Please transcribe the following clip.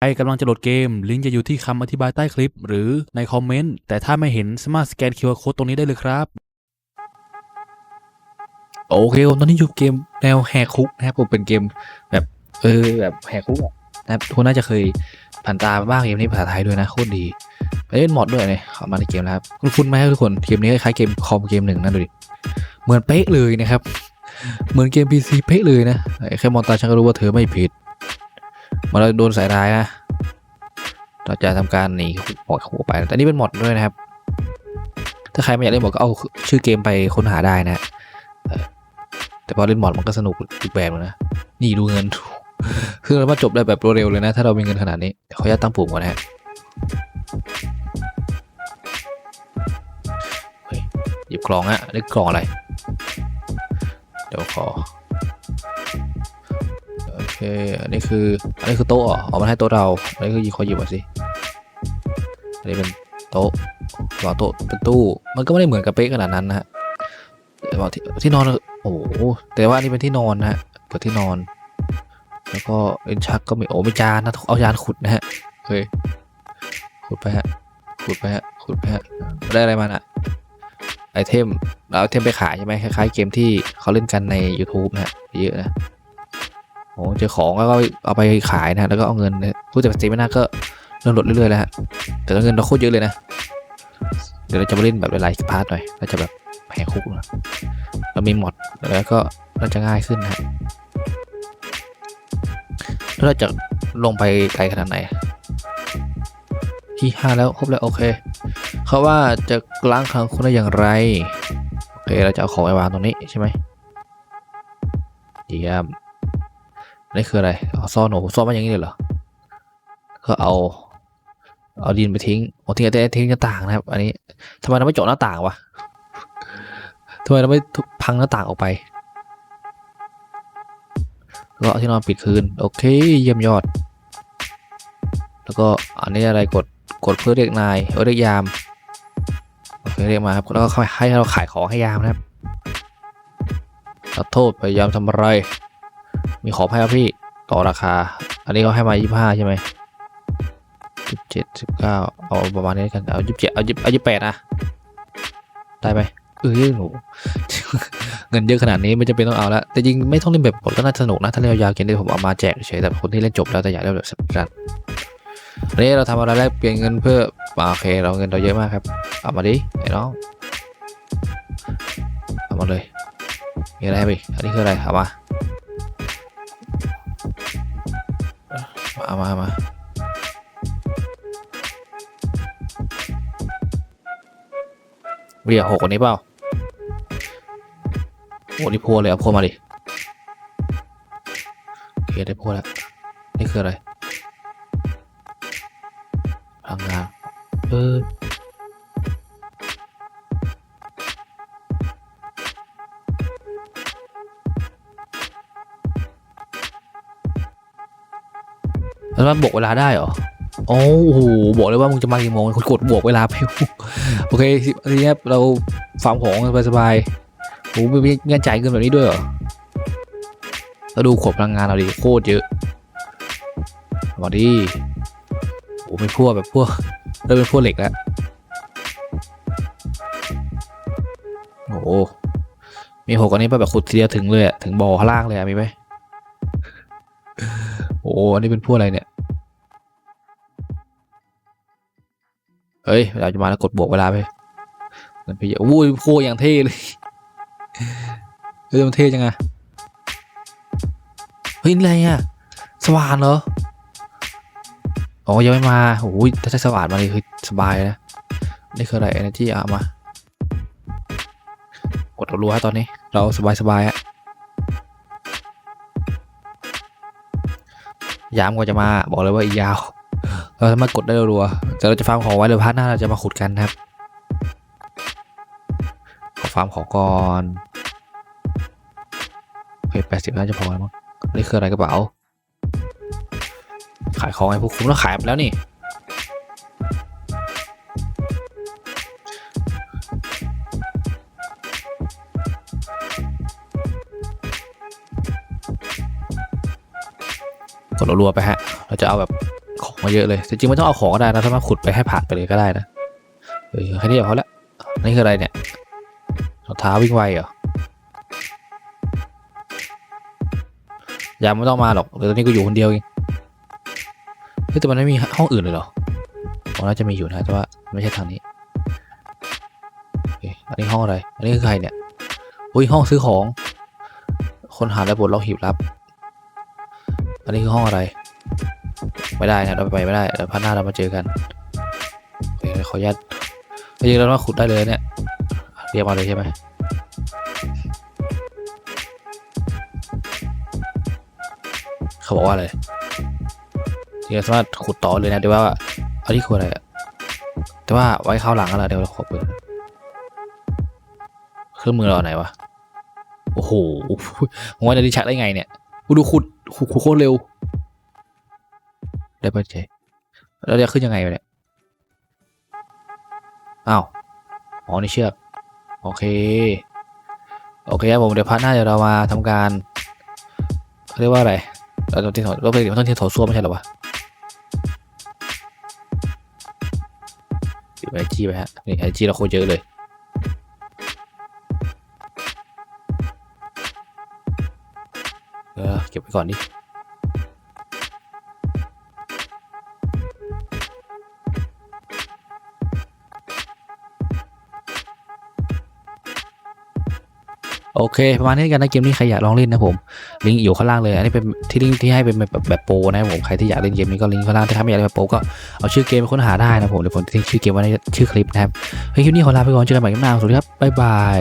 ใครกำลังจะโหลดเกม ลิงก์จะอยู่ที่คำอธิบายใต้คลิป หรือในคอมเมนต์ แต่ถ้าไม่เห็นสามารถสแกน QR Code ตรงนี้ได้เลยครับ โอเคผมตอนนี้อยู่เกมแนวแหกคุกนะครับผมเป็นเกมแบบเออแบบแหกคุกนะครับทุกคนน่าจะเคยผ่านตาบ้างเกมนี้ภาษาไทยด้วยนะโคตรดีไปเล่นมอดด้วยเนี่ยเข้ามาในเกมแล้วครับคุณคุณไหมครับทุกคนเกมนี้คล้ายเกมคอมเกมหนึ่งนะดูดิเหมือนเป๊ะเลยนะครับ เหมือนเกม PC เป๊ะเลยนะแค่มองตาฉันก็รู้ว่าเธอไม่ผิด มาเราโดนสายร้ายนะ เราจะทำการหนีหมดเข้าไปแต่นี่เป็นหมดด้วยนะครับ ถ้าใครไม่อยากเล่นหมดก็เอาชื่อเกมไปค้นหาได้นะแต่พอเล่นหมดมันก็สนุกอีกแบบนึงนะนี่ดูเงินคือเราจบได้แบบเร็วเลยนะ ถ้าเรามีเงินขนาดนี้เขออนุญาตตั้งปุ่มก่อนนะฮะหยิบกล่องอะนี่กล่องอะไร เดี๋ยวขอ เค อันนี้คือ อันนี้คือโต๊ะอเอามาให้โต๊ะเรา อันนี้คือยิบขอหยิบมาสิ อันนี้เป็นโต๊ะวางโต๊ะเป็นตู้ มันก็ไม่ได้เหมือนกับเป๊ะขนาดนั้นนะฮะแต่ว่าที่ที่นอน โอ้โห แต่ว่าอันนี้เป็นที่นอนนะฮะ เปิดที่นอน แล้วก็เป็นชักก็มีโอ้มีจานนะ เอาจานขุดนะฮะเฮ้ยขุดไปฮะ ขุดไปฮะ ขุดไปฮะ ได้อะไรมาอะไอเทมเราไอเทมไปขายใช่ไหมคล้ายๆเกมที่เขาเล่นกันใน YouTube นะฮะเยอะนะ โอ้เจอของแล้วก็เอาไปขายนะแล้วก็เอาเงินเนี่ยรู้แต่สตรีมไม่น่าก็เริ่มลดเรื่อยๆแล้วฮะแต่เงินเราโคตรเยอะเลยนะ เดี๋ยวเราจะมาเล่นแบบหลายๆพาร์ทหน่อยเราจะแบบแหกคุกนะเรามีหมดแล้วก็น่าจะง่ายขึ้นนะแล้วเราจะลงไปไกลขนาดไหนที่ห้าแล้วครบแล้วโอเคเขาว่าจะล้างครั้งคุณได้อย่างไรโอเคเราจะเอาของไปวางตรงนี้ใช่ไหมเยี่ยม นี่คืออะไรเอาซ่อนหนูซ่อนมาอย่างนี้เลยเหรอ ก็เอา เอาดินไปทิ้งโอ้ทิ้งแต่ทิ้งหน้าต่างนะครับ อันนี้ทำไมเราไม่เจาะหน้าต่างวะทำไมเราไม่พังหน้าต่างออกไปก็เอาที่นอนปิดคืน โอเค เยี่ยมยอด แล้วก็อันนี้อะไรกดกดเพื่อเรียกนายเออเรียกยามโอเคเรียกมาครับแล้วก็ให้เราขายของให้ยามนะครับขอโทษพยายามทำอะไร มีขอให้ครับพี่ต่อราคา อันนี้เขาให้มา 25 ใช่ไหม17 19เอาประมาณนี้กัน เอา27เอา20เอา28นะได้ไหมเออหนูเงินเยอะขนาดนี้ไม่จำเป็นต้องเอาล้วแต่จริงไม่ต้องเล่นแบบบทก็น่าสนุกนะถ้าเล่นยาวเกมนี้ผมเอามาแจกเฉยแต่คนที่เล่นจบแล้วแต่อยากเล่นแบบสปีดรันอันนี้เราทำอะไรแรกเปลี่ยนเงินเพื่อโอเคเราเงินเราเยอะมากครับเอามาดิไอ้น้องเอามาเลยมีอะไรไหมอันนี้คืออะไรเอามา มามามาเรียกหกคนนี้เปล่าโอ้นี่พัวเลยเอาพัวมาดิโอเคได้พัวแล้ว นี่คืออะไรพลังงานเออ แล้วมันบวกเวลาได้เหรอโอ้โหบอกเลยว่ามึงจะมากี่โมงคุณกดบวกเวลาไปโอเคทีนี้เราฟาร์มของสบายๆโอ้ไม่มีเงื่อนจ่ายเงินแบบนี้ด้วยเหรอแล้วดูขวดพลังงานเราดิโคตรเยอะมาดิโอ้ไม่พวกแบบพวกเริ่มเป็นพวกเหล็กแล้วโอ้โหมีหกอันนี้ป่ะแบบขุดทีเดียวถึงเลยอะถึงบ่อข้างล่างเลยมีไหม อ้อันนี้เป็นพวกอะไรเนี่ย เฮ้ยเวลาจะมาแล้วกดบวกเวลาไปเงินไปเยอะอุ้ยโคตรอย่างเท่เลยเฮ้ยมันเท่จังอะเฮ้ยนี่อะไรอะสว่านเหรออ๋อยังไม่มาโอ้ยถ้าใช้สว่านมาเลยคือสบายนะนี่คืออะไร energy อะมา กดรัวๆฮะตอนนี้ เราสบายสบายๆอะ ยามกว่าจะมาบอกเลยว่าอีกยาว เราสามารถกดได้รัวๆแต่เราจะฟาร์มของไว้เดี๋ยวพาร์ทหน้าเราจะมาขุดกันครับขอฟาร์มของก่อนโอเคแปดสิบน่าจะพอแล้วมั้งนี่คืออะไรกระเป๋า ขายของไอ้พวกคุณแล้วขายไปแล้วนี่ กดรัวๆไปฮะ เราจะเอาแบบของมาเยอะเลยแต่จริงไม่ต้องเอาของก็ได้นะถ้ามารถขุดไปให้ผ่านไปเลยก็ได้นะเออแค่นี้เดี๋ยวพอละนี่คืออะไรเนี่ยรองเท้าวิ่งไวเหรอยังไม่ต้องมาหรอกเดี๋ยวตอนนี้กูอยู่คนเดียวเองเฮ้ยแต่มันไม่มีห้องอื่นเลยเหรอผมน่าจะมีอยู่นะแต่ว่าไม่ใช่ทางนี้อันนี้ห้องอะไร อันนี้คือใครเนี่ย อุ้ยห้องซื้อของ คนหาและบทล็อกหีบลับ อันนี้คือห้องอะไร ไม่ได้นะเราไปไม่ได้เดี๋ยวพันหน้าเรามาเจอกันเขออนุญาตจริงๆเราต้องขุดได้เลยเนี่ยเรียกมาเลยใช่ไหมเขาบอกว่าอะไรจริงๆสามารถขุดต่อเลยนะแต่ว่าอันนี้คืออะไรแต่ว่าไว้ข้าวหลังแล้วล่ะเดี๋ยวเราขอเปิดเครื่องมือเราไหนวะโอ้โหผมว่าจะดิชักได้ไงเนี่ย กูดูขุดขุดโคตรเร็ว ได้ปะเจแล้วจะขึ้นยังไงวะเนี่ย อ้าว อ๋อ นี่เชือก โอเค โอเคครับผม เดี๋ยวพาร์ทหน้าเดี๋ยวเรามาทำการเขาเรียกว่าอะไร เราต้องที่ถอดเราไปมันต้องที่ถอดซ่วมไม่ใช่หรอวะไอจีไปฮะ นี่ไอจีเราโคตรเยอะเลย เก็บไว้ก่อนดิโอเคประมาณนี้กันนะเกมนี้ใครอยากลองเล่นนะผมลิงก์อยู่ข้างล่างเลยอันนี้เป็นที่ลิงก์ที่ให้เป็นแบบแบบโปรนะผมใครที่อยากเล่นเกมนี้ก็ลิงก์ข้างล่างถ้าไม่อยากเล่นแบบโปรก็เอาชื่อเกมไปค้นหาได้นะผมเดี๋ยวผมจะทิ้งชื่อเกมไว้ในชื่อคลิปนะครับเฮ้ยคลิปนี้ขอลาไปก่อนเจอกันใหม่คลิปหน้าสวัสดีครับบ๊ายบาย